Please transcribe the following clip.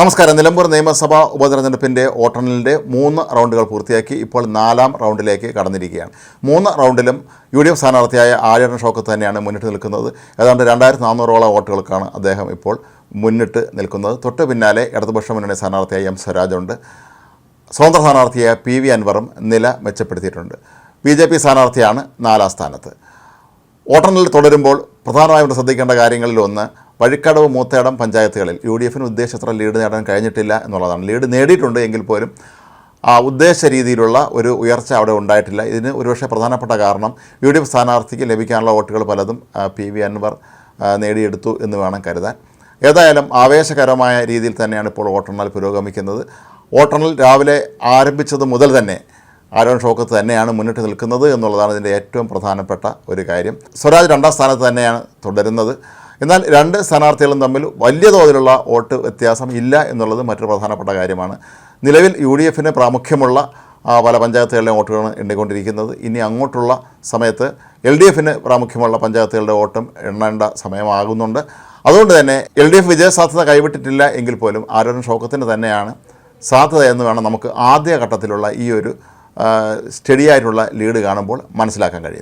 നമസ്കാരം. നിലമ്പൂർ നിയമസഭാ ഉപതെരഞ്ഞെടുപ്പിന്റെ വോട്ടെണ്ണലിന്റെ മൂന്ന് റൗണ്ടുകൾ പൂർത്തിയാക്കി ഇപ്പോൾ നാലാം റൗണ്ടിലേക്ക് കടന്നിരിക്കുകയാണ്. മൂന്ന് റൗണ്ടിലും യു ഡി എഫ് സ്ഥാനാർത്ഥിയായ ആര്യടൻ ഷോക്ക് തന്നെയാണ് മുന്നിട്ട് നിൽക്കുന്നത്. ഏതാണ്ട് രണ്ടായിരത്തി നാനൂറോളം വോട്ടുകൾക്കാണ് അദ്ദേഹം ഇപ്പോൾ മുന്നിട്ട് നിൽക്കുന്നത്. തൊട്ട് പിന്നാലെ ഇടതുപക്ഷ മുന്നണി സ്ഥാനാർത്ഥിയായ എം സ്വരാജുണ്ട്. സ്വതന്ത്ര സ്ഥാനാർത്ഥിയായ പി വി അൻവറും നില മെച്ചപ്പെടുത്തിയിട്ടുണ്ട്. ബി ജെ പി സ്ഥാനാർത്ഥിയാണ് നാലാം സ്ഥാനത്ത്. വോട്ടെണ്ണൽ തുടരുമ്പോൾ പ്രധാനമായും ശ്രദ്ധിക്കേണ്ട കാര്യങ്ങളിൽ ഒന്ന് വഴിക്കടവ് മൂത്തേടം പഞ്ചായത്തുകളിൽ യു ഡി എഫിന് ഉദ്ദേശിച്ചത്ര ലീഡ് നേടാൻ കഴിഞ്ഞിട്ടില്ല എന്നുള്ളതാണ്. ലീഡ് നേടിയിട്ടുണ്ട് എങ്കിൽ പോലും ആ ഉദ്ദേശ രീതിയിലുള്ള ഒരു ഉയർച്ച അവിടെ ഉണ്ടായിട്ടില്ല. ഇതിന് ഒരുപക്ഷെ പ്രധാനപ്പെട്ട കാരണം യു ഡി എഫ് സ്ഥാനാർത്ഥിക്ക് ലഭിക്കാനുള്ള വോട്ടുകൾ പലതും പി വി അൻവർ നേടിയെടുത്തു എന്ന് വേണം കരുതാൻ. ഏതായാലും ആവേശകരമായ രീതിയിൽ തന്നെയാണ് ഇപ്പോൾ വോട്ടെണ്ണൽ പുരോഗമിക്കുന്നത്. വോട്ടെണ്ണൽ രാവിലെ ആരംഭിച്ചത് മുതൽ തന്നെ ആരോൺ ഷോക്കത്ത് തന്നെയാണ് മുന്നിട്ട് നിൽക്കുന്നത് എന്നുള്ളതാണ് ഇതിന്റെ ഏറ്റവും പ്രധാനപ്പെട്ട ഒരു കാര്യം. സ്വരാജ് രണ്ടാം സ്ഥാനത്ത് തന്നെയാണ് തുടരുന്നത്. എന്നാൽ രണ്ട് സ്ഥാനാർത്ഥികളും തമ്മിൽ വലിയ തോതിലുള്ള വോട്ട് വ്യത്യാസം ഇല്ല എന്നുള്ളത് മറ്റൊരു പ്രധാനപ്പെട്ട കാര്യമാണ്. നിലവിൽ യു ഡി എഫിന് പ്രാമുഖ്യമുള്ള പല പഞ്ചായത്തുകളിലെ വോട്ടുകളാണ് എണ്ണിക്കൊണ്ടിരിക്കുന്നത്. ഇനി അങ്ങോട്ടുള്ള സമയത്ത് എൽ ഡി എഫിന് പ്രാമുഖ്യമുള്ള പഞ്ചായത്തുകളുടെ വോട്ടും എണ്ണേണ്ട സമയമാകുന്നുണ്ട്. അതുകൊണ്ട് തന്നെ എൽ ഡി എഫ് വിജയസാധ്യത കൈവിട്ടിട്ടില്ല എങ്കിൽ പോലും ആരോഗ്യ ഷോക്കത്തിന് തന്നെയാണ് സാധ്യത എന്ന് വേണം നമുക്ക് ആദ്യ ഘട്ടത്തിലുള്ള ഈ ഒരു സ്റ്റഡി ആയിട്ടുള്ള ലീഡ് കാണുമ്പോൾ മനസ്സിലാക്കാൻ കഴിയും